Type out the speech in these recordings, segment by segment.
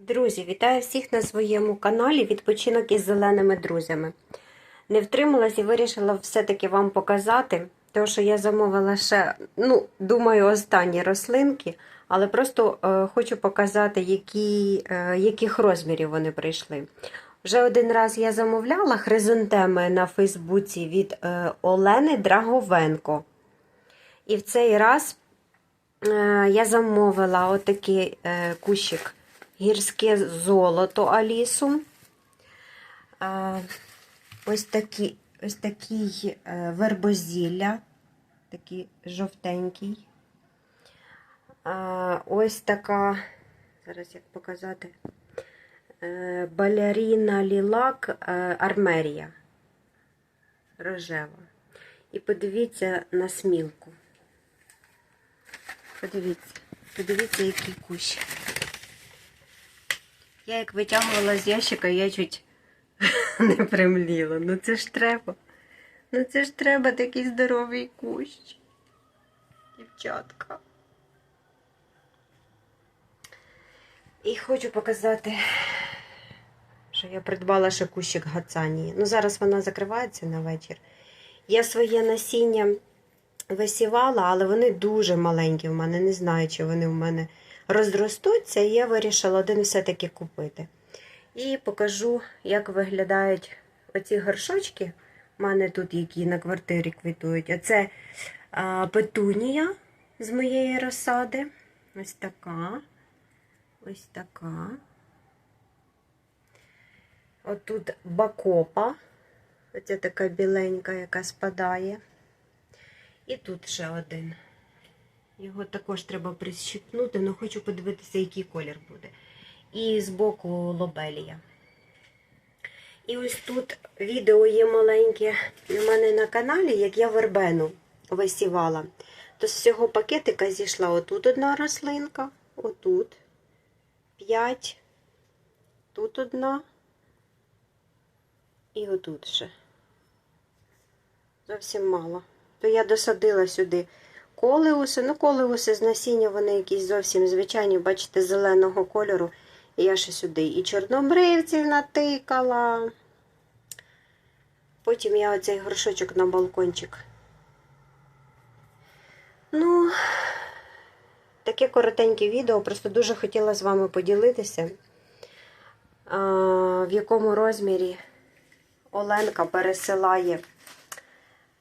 Друзі, вітаю всіх на своєму каналі Відпочинок із зеленими друзями. Не втрималась і вирішила все-таки вам показати, тому що я замовила ще, ну, думаю, останні рослинки, але просто е, хочу показати, які, е, яких розмірів вони прийшли. Вже один раз я замовляла хризантеми на Фейсбуці від е, Олени Драговенко. І в цей раз е, я замовила отакий е, кущик гірське золото Алісу. Ось такі, ось такий е, вербозілля, такий жовтенький. Ось така, зараз як показати, е, балеріна лілак е, армерія рожева. І подивіться на смілку. Подивіться, подивіться, який кущ. Я як витягувала з ящика, я чуть не примліла. Ну це ж треба. Ну це ж треба такий здоровий кущ. Дівчатка. І хочу показати, що я придбала ще кущик гацанії. Ну, зараз вона закривається на вечір. Я своє насіння висівала, але вони дуже маленькі в мене. Не знаю, чи вони в мене розростуться, і я вирішила один все-таки купити. І покажу, як виглядають оці горшочки. У мене тут які на квартирі квітують. Оце а, петунія з моєї розсади. Ось така. Ось така. Отут бакопа. Оця така біленька, яка спадає. І тут ще один. Його також треба прищипнути, але хочу подивитися, який колір буде. І збоку лобелія. І ось тут відео є маленьке у мене на каналі, як я вербену висівала. То з цього пакетика зійшла отут одна рослинка, отут п'ять, тут одна і отут ще. Зовсім мало. То я досадила сюди колеуси. Ну, колеуси з насіння, вони якісь зовсім звичайні, бачите, зеленого кольору. І я ще сюди і чорнобривців натикала. Потім я оцей горшочок на балкончик. Ну, таке коротеньке відео. Просто дуже хотіла з вами поділитися, в якому розмірі Оленка пересилає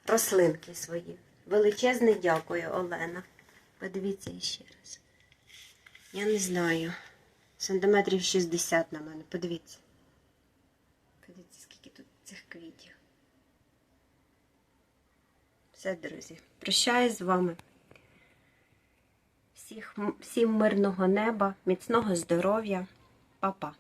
рослинки свої. Величезне дякую, Олена. Подивіться ще раз. Я не знаю. Сантиметрів 60 на мене. Подивіться. Подивіться, скільки тут цих квітів. Все, друзі. Прощаюсь з вами. Всіх, всім мирного неба, міцного здоров'я. Па-па.